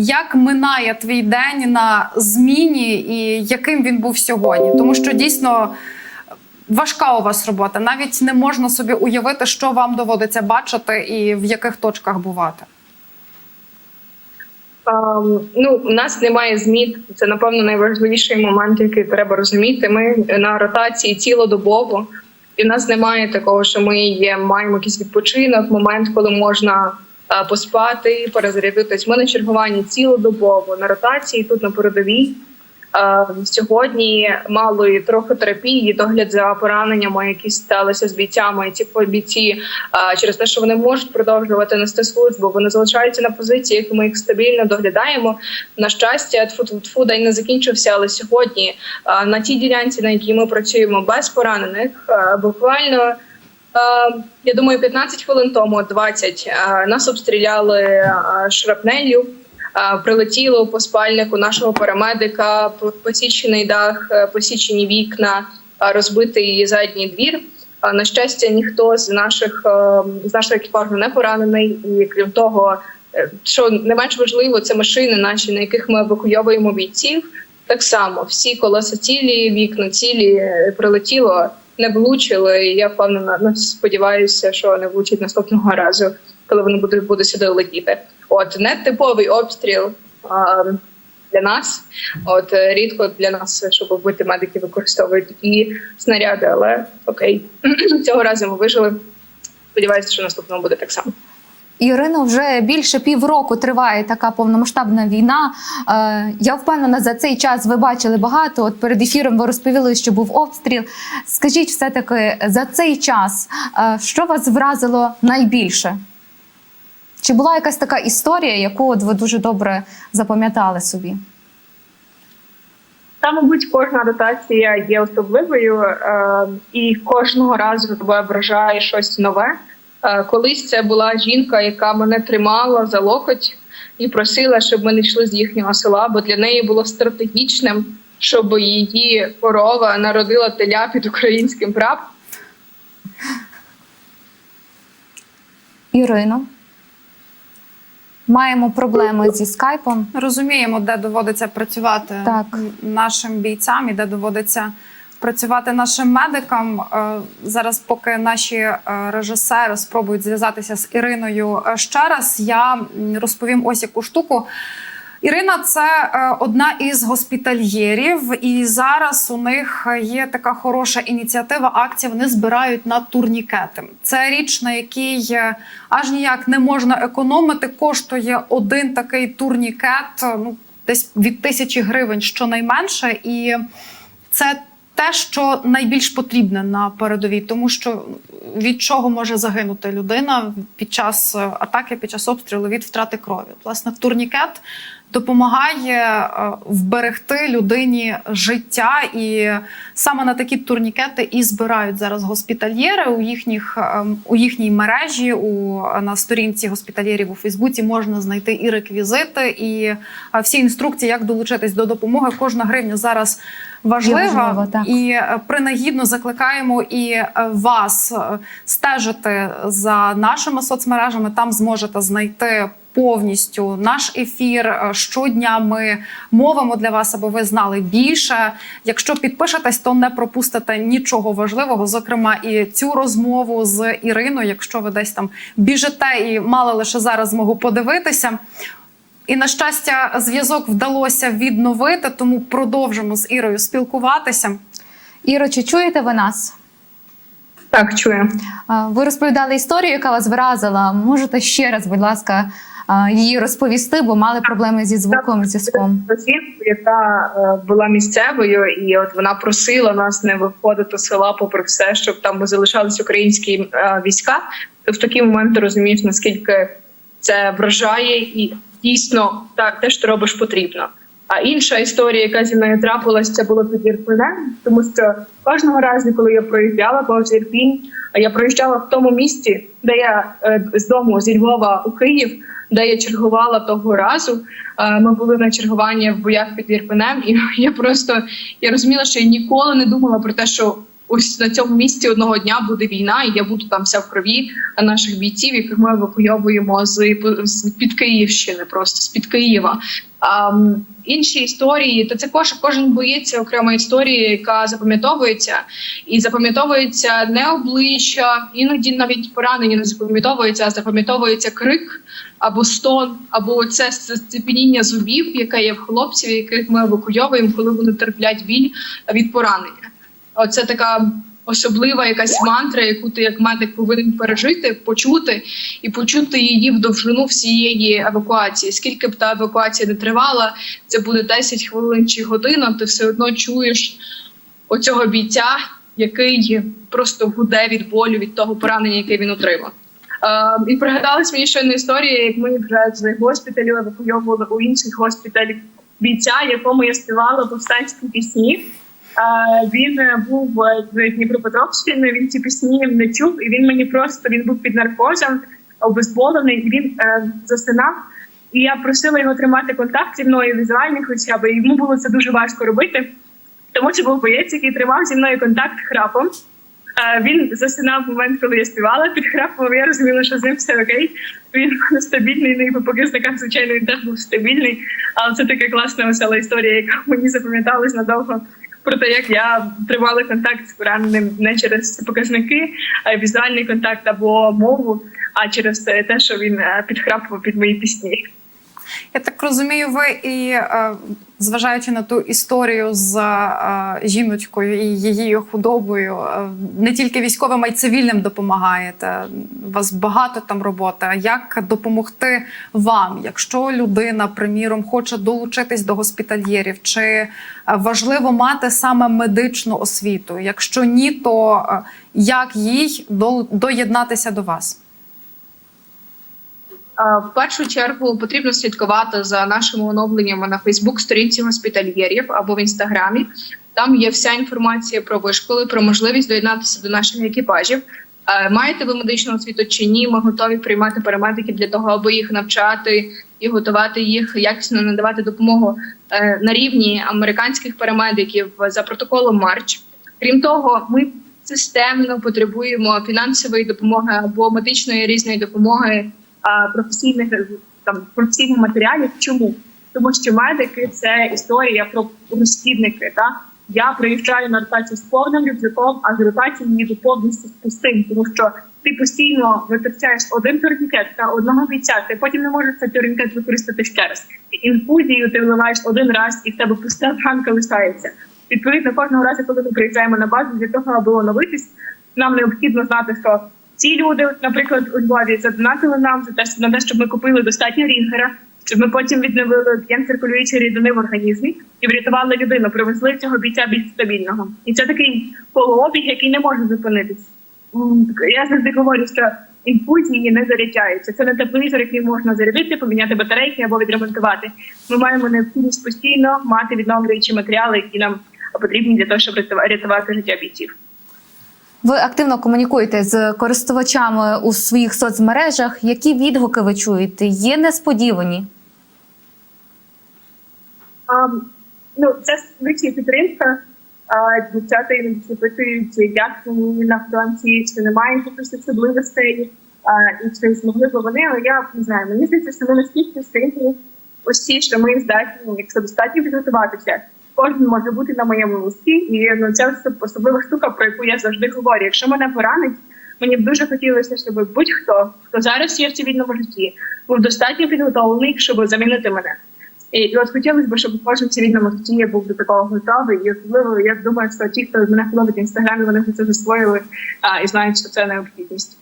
як минає твій день на зміні і яким він був сьогодні? Тому що дійсно важка у вас робота. Навіть не можна собі уявити, що вам доводиться бачити і в яких точках бувати. Ем, ну, у нас немає змін. Це напевно найважливіший момент, який треба розуміти. Ми на ротації цілодобово, і в нас немає такого, що ми є, маємо якийсь відпочинок, момент, коли можна поспати, перезарядитись. Ми на чергуванні цілодобово на ротації тут на передовій. Е, Сьогодні мало і трохи терапії, догляд за пораненнями, які сталися з бійцями. І ці бійці е, через те, що вони можуть продовжувати нести службу, вони залишаються на позиціях. Ми їх стабільно доглядаємо. На щастя, тфу тфу день не закінчився, але сьогодні е, на тій ділянці, на якій ми працюємо без поранених, е, буквально. Е, Я думаю, 15 хвилин тому, 20, е, нас обстріляли е, шрапнелью. Прилетіло по спальнику нашого парамедика, по- посічений дах, посічені вікна, розбитий задній двір. На щастя, ніхто з наших з нашого екіпажу не поранений. І крім того, що не менш важливо, це машини наші, на яких ми евакуйовуємо бійців. Так само всі колеса цілі, вікна цілі прилетіло, не влучили. І я впевнена, ну, сподіваюся, що не влучить наступного разу, коли вони будуть буде сюди летіти. От не типовий обстріл а, для нас. От рідко для нас, щоб вбити медики, використовують такі снаряди, але окей, цього разу ми вижили. Сподіваюся, що наступного буде так само. Ірино, вже більше півроку триває така повномасштабна війна. Е, я впевнена, за цей час ви бачили багато. От перед ефіром ви розповіли, що був обстріл. Скажіть, все таки за цей час, е, що вас вразило найбільше? Чи була якась така історія, яку от ви дуже добре запам'ятали собі? Та, мабуть, кожна ротація є особливою, е, і кожного разу тебе вражає щось нове. Е, колись це була жінка, яка мене тримала за локоть і просила, щоб ми не йшли з їхнього села, бо для неї було стратегічним, щоб її корова народила теля під українським прапором. Ірино, маємо проблеми зі скайпом. Розуміємо, де доводиться працювати Так. нашим бійцям і де доводиться працювати нашим медикам. Е, Зараз, поки наші е, режисери спробують зв'язатися з Іриною е, ще раз, я розповім ось яку штуку. Ірина це одна із госпітальєрів, і зараз у них є така хороша ініціатива. Акція вони збирають на турнікети. Це річ, на якій аж ніяк не можна економити. Коштує один такий турнікет, ну десь від тисячі гривень щонайменше, і це. Те, що найбільш потрібне на передовій, тому що від чого може загинути людина під час атаки, під час обстрілу від втрати крові. Власне, турнікет допомагає е, вберегти людині життя, і саме на такі турнікети і збирають зараз госпітальєри у їхніх е, у їхній мережі. У на сторінці госпітальєрів у Фейсбуці можна знайти і реквізити, і е, всі інструкції, як долучитись до допомоги. Кожна гривня зараз важлива важливо, так. і принагідно закликаємо і вас стежити за нашими соцмережами. Там зможете знайти. Повністю наш ефір Е, щодня ми мовимо для вас, аби ви знали більше. Якщо підпишетесь, то не пропустите нічого важливого. Зокрема, і цю розмову з Іриною. Якщо ви десь там біжите і мали лише зараз змогу подивитися. І на щастя, зв'язок вдалося відновити, тому продовжимо з Ірою спілкуватися. Іро, чи чуєте ви нас? Так, чую. Ви розповідали історію, яка вас вразила. Можете ще раз, будь ласка, її розповісти, бо мали проблеми зі звуком, зв'язком. Жінку, яка е, була місцевою, і от вона просила нас не виходити з села, попри все, щоб там залишались українські е, війська. То в такий момент розумієш, наскільки це вражає, і дійсно так, те, що робиш, потрібно. А інша історія, яка зі мною трапилася, це було під Ірпенем, тому що кожного разу, коли я проїжджала повз Ірпінь, я проїжджала в тому місці, де я е, з дому зі Львова у Київ, де я чергувала того разу. Е, Ми були на чергуванні в боях під Ірпенем, і я просто я розуміла, що я ніколи не думала про те, що ось на цьому місці одного дня буде війна, і я буду там вся в крові наших бійців, яких ми евакуйовуємо з, під Київщини, просто з під Києва. А, інші історії, то це кожен, кожен боїться окрема історія, яка запам'ятовується, і запам'ятовується не обличчя, іноді навіть поранення не запам'ятовується, а запам'ятовується крик або стон, або це сцепеніння зубів, яке є в хлопців, яких ми евакуйовуємо, коли вони терплять біль від поранення. Оце така особлива якась мантра, яку ти як медик повинен пережити, почути і почути її в довжину всієї евакуації. Скільки б та евакуація не тривала, це буде 10 хвилин чи година. Ти все одно чуєш оцього бійця, який просто гуде від болю від того поранення, яке він отримав. Е, і пригадалась мені щойно історія, як ми вже з госпіталю евакуйовували у інший госпіталь бійця, якому я співала повстанські пісні. Е, Він е, був е, з Дніпропетровщини. Він ці пісні не чув, і він мені просто він був під наркозом, обезболений. і Він е, засинав. І я просила його тримати контакт зі мною візуальний, хоча б і йому було це дуже важко робити. Тому що був боєць, який тримав зі мною контакт храпом. Е, Він засинав в момент, коли я співала під храпом. Я розуміла, що з ним все окей. Він стабільний, ну і по показниках, звичайно, він теж був стабільний. Але це така класна весела історія, яка мені запам'яталась надовго. Про те, як я тривалий контакт з пораненим не через показники, а візуальний контакт або мову, а через те, що він е, підхрапував під мої пісні. Я так розумію, ви і е, зважаючи на ту історію з е, жіночкою і її худобою, е, не тільки військовим, а й цивільним допомагаєте. У вас багато там роботи. Як допомогти вам, якщо людина, приміром, хоче долучитись до госпітальєрів? Чи важливо мати саме медичну освіту? Якщо ні, то як їй доєднатися до вас? В першу чергу потрібно слідкувати за нашими оновленнями на Фейсбук-сторінці госпітальєрів або в інстаграмі. Там є вся інформація про вишколи, про можливість доєднатися до наших екіпажів. Е, Маєте ви медичну освіту чи ні? Ми готові приймати парамедиків для того, аби їх навчати і готувати їх якісно надавати допомогу е, на рівні американських парамедиків за протоколом Марч. Крім того, ми системно потребуємо фінансової допомоги або медичної різної допомоги професійних там професійних матеріалів. Чому? Тому що медики це історія про розхідники. Та я приїжджаю на ротацію з повним рюкзаком, а з ротації їду повністю з пустим, тому що ти постійно витрачаєш один турнікет та одного бійця. Ти потім не можеш цей турнікет використати ще раз. Інфузію ти вливаєш один раз, і в тебе пуста банка лишається. Відповідно, кожного разу, коли ми приїжджаємо на базу, для того, аби оновитись, нам необхідно знати, що ці люди, наприклад, у Львові задонатили нам за те, що- на те, щоб ми купили достатньо рінгера, щоб ми потім відновили об'єм циркулюючої рідини в організмі і врятували людину, привезли цього бійця більш стабільного. І це такий полуобіг, який не може зупинитись. Я завжди говорю, що інфузії не заряджаються. Це не тепловізор, який можна зарядити, поміняти батарейки або відремонтувати. Ми маємо необхідність постійно мати відновлюючі матеріали, які нам потрібні для того, щоб рятува- рятувати життя бійців. Ви активно комунікуєте з користувачами у своїх соцмережах. Які відгуки ви чуєте? Є несподівані? А, ну, це звичайна підтримка. Дівчата іноді запитують, як мені на фронті, чи немає якихось особливостей, а, і чи змогли б вони, але я не знаю, мені здається, що ми настільки сильні усі, що ми здатні, якщо достатньо підготуватися, кожен може бути на моєму місці. І ну, це особ- особлива штука, про яку я завжди говорю. Якщо мене поранить, мені б дуже хотілося, щоб будь-хто, хто зараз є в цивільному житті, був достатньо підготовлений, щоб замінити мене. І, і от хотілося б, щоб кожен цивільному житті був до такого готовий. І особливо я думаю, що ті, хто мене фоловить в інстаграмі, вони це засвоїли а, і знають, що це необхідність.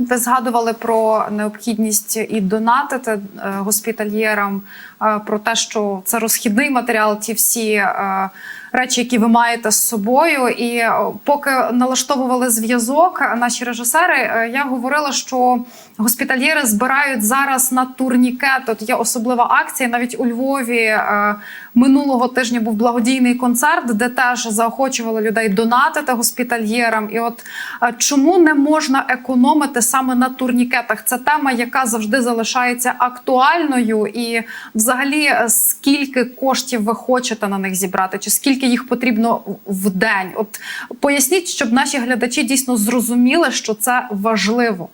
Ви згадували про необхідність і донатити е, госпітальєрам, е, про те, що це розхідний матеріал, ті всі е, речі, які ви маєте з собою. І е, поки налаштовували зв'язок, наші режисери, е, я говорила, що госпітальєри збирають зараз на турнікет. От є особлива акція. Навіть у Львові е, минулого тижня був благодійний концерт, де теж заохочували людей донатити госпітальєрам. І от е, чому не можна економити саме на турнікетах? Це тема, яка завжди залишається актуальною. І взагалі, е, скільки коштів ви хочете на них зібрати, чи скільки скільки їх потрібно в- день? От поясніть, щоб наші глядачі дійсно зрозуміли, що це важливо.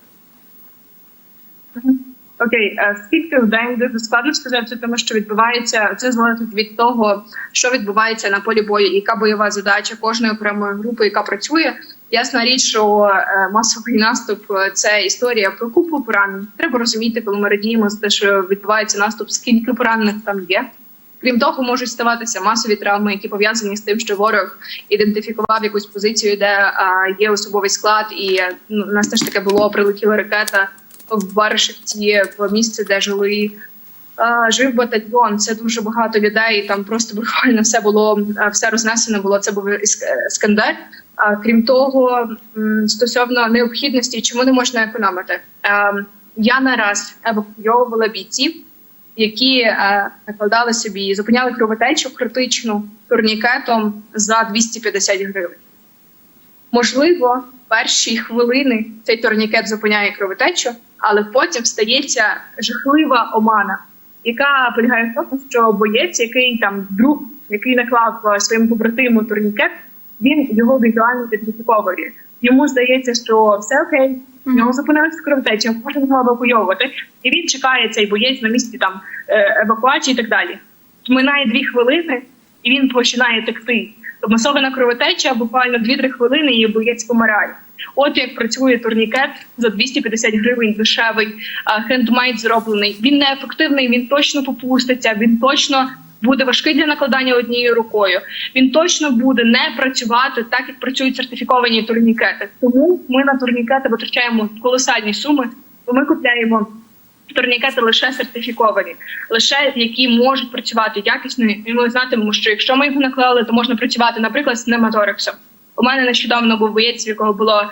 Окей, е, скільки в день дуже складно сказати, тому що відбувається це залежить від того, що відбувається на полі бою, яка бойова задача кожної окремої групи, яка працює. Ясна річ, що е, масовий наступ це історія про купу поранень. Треба розуміти, коли ми радіємо за те, що відбувається наступ, скільки поранених там є. Крім того, можуть ставатися масові травми, які пов'язані з тим, що ворог ідентифікував якусь позицію, де а, є особовий склад, і ну, у нас теж таке було прилетіла ракета в Баришівці, в місце, де жили. а, Жив батальйон, це дуже багато людей. Там просто буквально все було все рознесено. Було це був Іскандер. А крім того, стосовно необхідності, чому не можна економити, Е, я не раз евакуйовувала бійців, які е, накладали собі, зупиняли кровотечу критичну турнікетом за 250 гривень. Можливо, перші хвилини цей турнікет зупиняє кровотечу, але потім стається жахлива омана, яка полягає в тому, що боєць, який там друг, який наклав е, своєму побратиму турнікет, він його візуально ідентифіковує. Йому здається, що все окей, в нього зупинилася кровотеча, можна його евакуйовувати. І він чекає цей боєць на місці там е, евакуації і так далі. Минає дві хвилини, і він починає текти. Масована кровотеча, буквально 2-3 хвилини, і боєць помирає. От як працює турнікет за 250 гривень, дешевий, хендмейд зроблений. Він неефективний, він точно попуститься, він точно буде важкий для накладання однією рукою. Він точно буде не працювати так, як працюють сертифіковані турнікети. Тому ми на турнікети витрачаємо колосальні суми, бо ми купляємо турнікети лише сертифіковані, лише які можуть працювати якісно, і ми знатимемо, що якщо ми його наклали, то можна працювати, наприклад, з нематорексом. У мене нещодавно був боєць, в якого було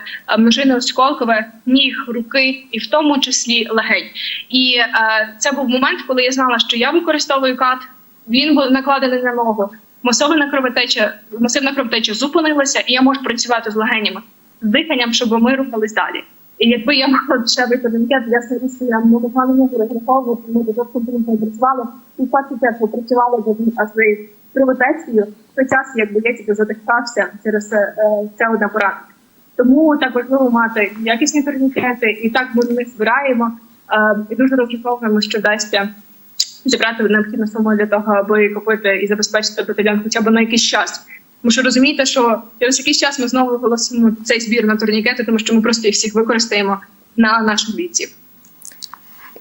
е, осколкове, ніг, руки, і в тому числі легень. І е, це був момент, коли я знала, що я використовую кат. Він був накладений на ногу. Масована кровотеча, масивна кровотеча зупинилася, і я можу працювати з легенями, з диханням, щоб ми рухались далі. І якби я мала дешевий комітет, я собі я могла не можу розраховувати, ми до того працювали, і в першу чергу працювали до з кровотечею в той час, як боєць задихався через е, це одне поранення. Тому так важливо мати якісні турнікети, і так ми них збираємо. Е, і дуже розраховуємо, що вдасться зібрати необхідну суму для того, аби купити і забезпечити батальйон хоча б на якийсь час. Тому що розумієте, що через якийсь час ми знову оголосимо цей збір на турнікети, тому що ми просто їх всіх використаємо на наших бійців.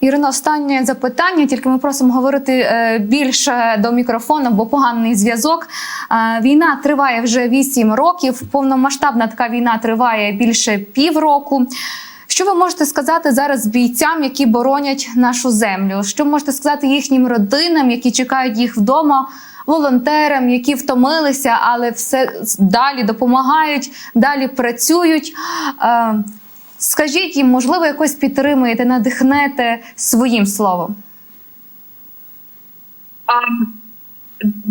Ірино, останнє запитання, тільки ми просимо говорити е, більше до мікрофону, бо поганий зв'язок. Е, Війна триває вже 8 років. Повномасштабна така війна триває більше півроку. Що ви можете сказати зараз бійцям, які боронять нашу землю? Що можете сказати їхнім родинам, які чекають їх вдома, волонтерам, які втомилися, але все далі допомагають, далі працюють? Е, Скажіть їм, можливо, якось підтримуєте, надихнете своїм словом.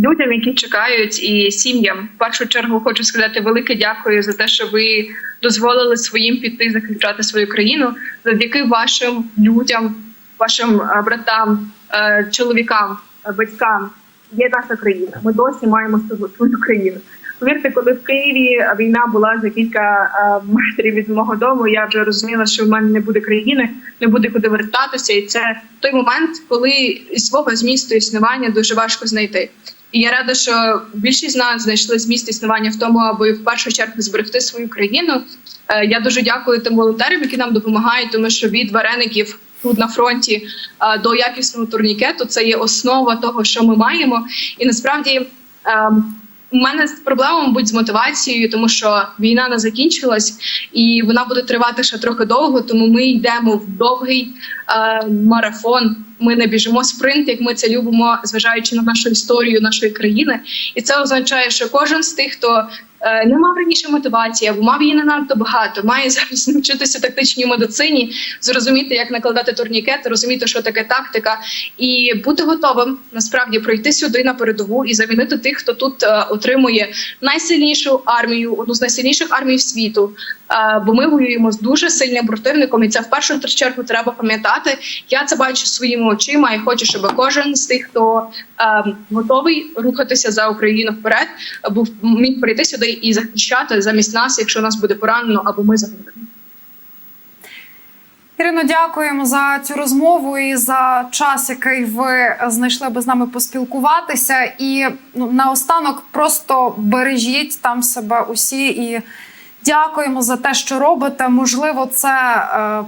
Людям, які чекають, і сім'ям, в першу чергу хочу сказати велике дякую за те, що ви дозволили своїм піти захищати свою країну. Завдяки вашим людям, вашим е, братам, е, чоловікам, е, батькам є наша країна. Ми досі маємо свою- свою країну. Повірте, коли в Києві війна була за кілька метрів від мого дому, я вже розуміла, що в мене не буде країни, не буде куди вертатися, і це той момент, коли свого змісту існування дуже важко знайти. І я рада, що більшість з нас знайшли зміст існування в тому, аби в першу чергу зберегти свою країну. Е, Я дуже дякую тим волонтерам, які нам допомагають, тому що від вареників тут на фронті е, до якісного турнікету це є основа того, що ми маємо. І насправді. У мене проблема, мабуть, з мотивацією, тому що війна не закінчилась і вона буде тривати ще трохи довго. Тому ми йдемо в довгий марафон. Ми не біжимо спринт, як ми це любимо, зважаючи на нашу історію нашої країни. І це означає, що кожен з тих, хто е, не мав раніше мотивації, або мав її не надто багато, має зараз навчитися тактичній медицині, зрозуміти, як накладати турнікети, розуміти, що таке тактика, і бути готовим насправді пройти сюди на передову і замінити тих, хто тут е, отримує найсильнішу армію, одну з найсильніших армій світу. Е, бо ми воюємо з дуже сильним противником, і це в першу чергу треба пам'ятати. Я це бачу своїми очима і хочу, щоб кожен з тих, хто е, готовий рухатися за Україну вперед, був міг прийти сюди і захищати замість нас, якщо нас буде поранено або ми загинемо. Ірино, дякуємо за цю розмову і за час, який ви знайшли, аби з нами поспілкуватися. І ну, наостанок просто бережіть там себе усі і дякуємо за те, що робите. Можливо, це е,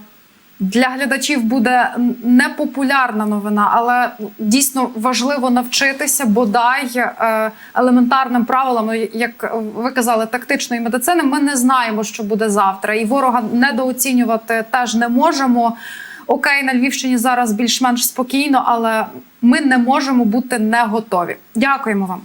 для глядачів буде непопулярна новина, але дійсно важливо навчитися бодай е, елементарним правилам, як ви казали, тактичної медицини. Ми не знаємо, що буде завтра, і ворога недооцінювати теж не можемо. Окей, на Львівщині зараз більш-менш спокійно, але ми не можемо бути не готові. Дякуємо вам.